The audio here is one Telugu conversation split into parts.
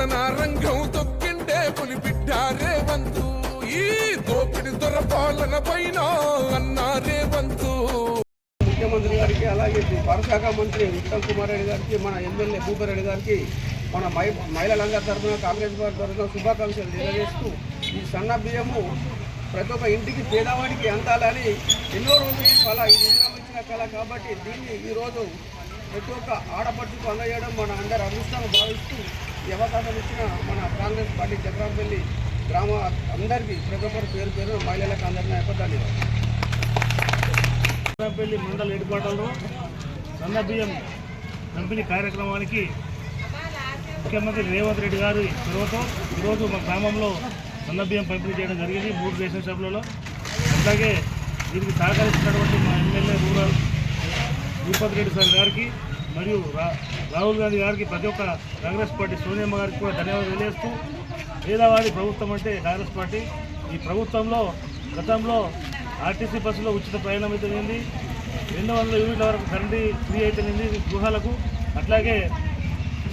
కథన రంగం తొక్కిండే పులి బిడ్డారే వంతు. ఈ దోపిడి దొర పాలన పైన అన్నారే వంతు. ముఖ్యమంత్రి గారికి అలాగే పరశాఖ మంత్రి ఉత్తమ్ కుమార్ రెడ్డి గారికి మన ఎమ్మెల్యే భూపారెడ్డి గారికి మన మహి మహిళలందరి తరఫున కాంగ్రెస్ పార్టీ తరఫున శుభాకాంక్షలు తెలియజేస్తూ ఈ సన్న బియ్యము ప్రతి ఒక్క ఇంటికి పేదవాడికి అందాలని ఎన్నో రోజులు కళ ఈ నిజం ఇచ్చిన కళ కాబట్టి దీన్ని ఈరోజు ప్రతి ఒక్క ఆడపడుచుకు అందజేయడం మన అందరి అదృష్టంగా భావిస్తూ ఈ అవకాశం ఇచ్చిన మన కాంగ్రెస్ పార్టీ చక్రంపల్లి గ్రామ అందరికీ ప్రతి ఒక్కరు పేరు పేరు మహిళలకు అందరినీ ఎప్పదాలి పెళ్ళి మండల హెడ్ క్వార్టర్లో సన్న బియ్యం పంపిణీ కార్యక్రమానికి ముఖ్యమంత్రి రేవంత్ రెడ్డి గారి చొరవతో ఈరోజు మా గ్రామంలో సన్న బియ్యం పంపిణీ చేయడం జరిగింది మూడు రేషన్ షాపులలో అలాగే దీనికి సహకరిస్తున్నటువంటి మా MLA rural Bhupathi Reddy sir గారికి మరియు రా- రాహుల్ గాంధీ గారికి ప్రతి ఒక్క కాంగ్రెస్ పార్టీ సోనియమ్మ గారికి కూడా ధన్యవాదాలు తెలియజేస్తూ పేదవాడి ప్రభుత్వం అంటే కాంగ్రెస్ పార్టీ. ఈ ప్రభుత్వంలో గతంలో ఆర్టీసీ బస్సులో ఉచిత ప్రయాణం అయితేనేది రెండు వందల యూనిట్ల వరకు కరెంటు ఫ్రీ అయితేనేది గృహాలకు. అట్లాగే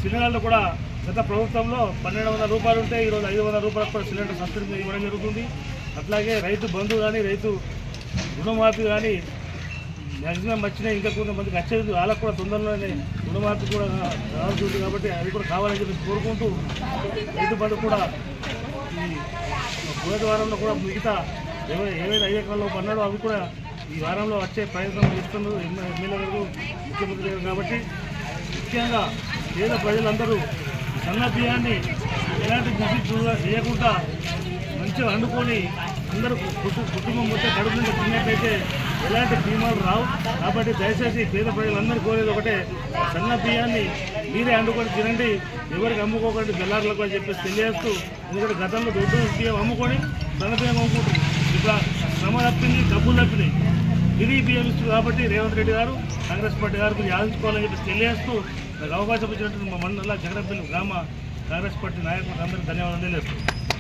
సిలిండర్లు కూడా గత ప్రభుత్వంలో పన్నెండు వందల రూపాయలు ఉంటే ఈరోజు ఐదు వందల రూపాయలకు కూడా సిలిండర్ సబ్సిడీ ఇవ్వడం జరుగుతుంది. అట్లాగే రైతు బంధు కానీ రైతు రుణమాఫీ కానీ మ్యాక్సిమం వచ్చినాయి ఇంకా కొంతమందికి వచ్చేది వాళ్ళకు కూడా తొందరలోనే రుణమాఫీ కూడా రావాల్సింది కాబట్టి అది కూడా కావాలని చెప్పి కోరుకుంటూ రైతు బంధు కూడా ఈ మొదటి వారంలో కూడా మిగతా ఏవై ఏవైతే ఐదు ఎకరాల్లో పన్నాడో అవి కూడా ఈ వారంలో వచ్చే ప్రయత్నం చేస్తున్నారు ఎమ్మెల్యే గారు ముఖ్యమంత్రి గారు కాబట్టి ముఖ్యంగా పేద ప్రజలందరూ సన్న బియ్యాన్ని ఎలాంటి దిశ చేయకుండా మంచిగా వండుకొని అందరూ కుటుంబం మొత్తం కడుపు నుండి ఎలాంటి బీమాలు రావు. కాబట్టి దయచేసి పేద ప్రజలందరూ కోరేది ఒకటే సన్న బియ్యాన్ని మీరే వండుకొని తినండి ఎవరికి అమ్ముకోకండి బెల్లారులకు అని చెప్పేసి తెలియజేస్తూ ఎందుకంటే గతంలో దొడ్డు బియ్యం అమ్ముకొని సన్న బియ్యం అమ్ముకుంటుంది ఇప్పుడు శ్రమ తప్పింది డబ్బులు తప్పినాయి. ఇది బియ్యం ఇస్తుంది కాబట్టి రేవంత్ రెడ్డి గారు కాంగ్రెస్ పార్టీ గారు మీరు ఆలోచించుకోవాలని చెప్పి తెలియజేస్తూ నాకు అవకాశం ఇచ్చినట్టు మా మండల జగన్పల్లి గ్రామ కాంగ్రెస్ పార్టీ నాయకులకు అందరికీ ధన్యవాదాలు తెలియజేస్తున్నాను.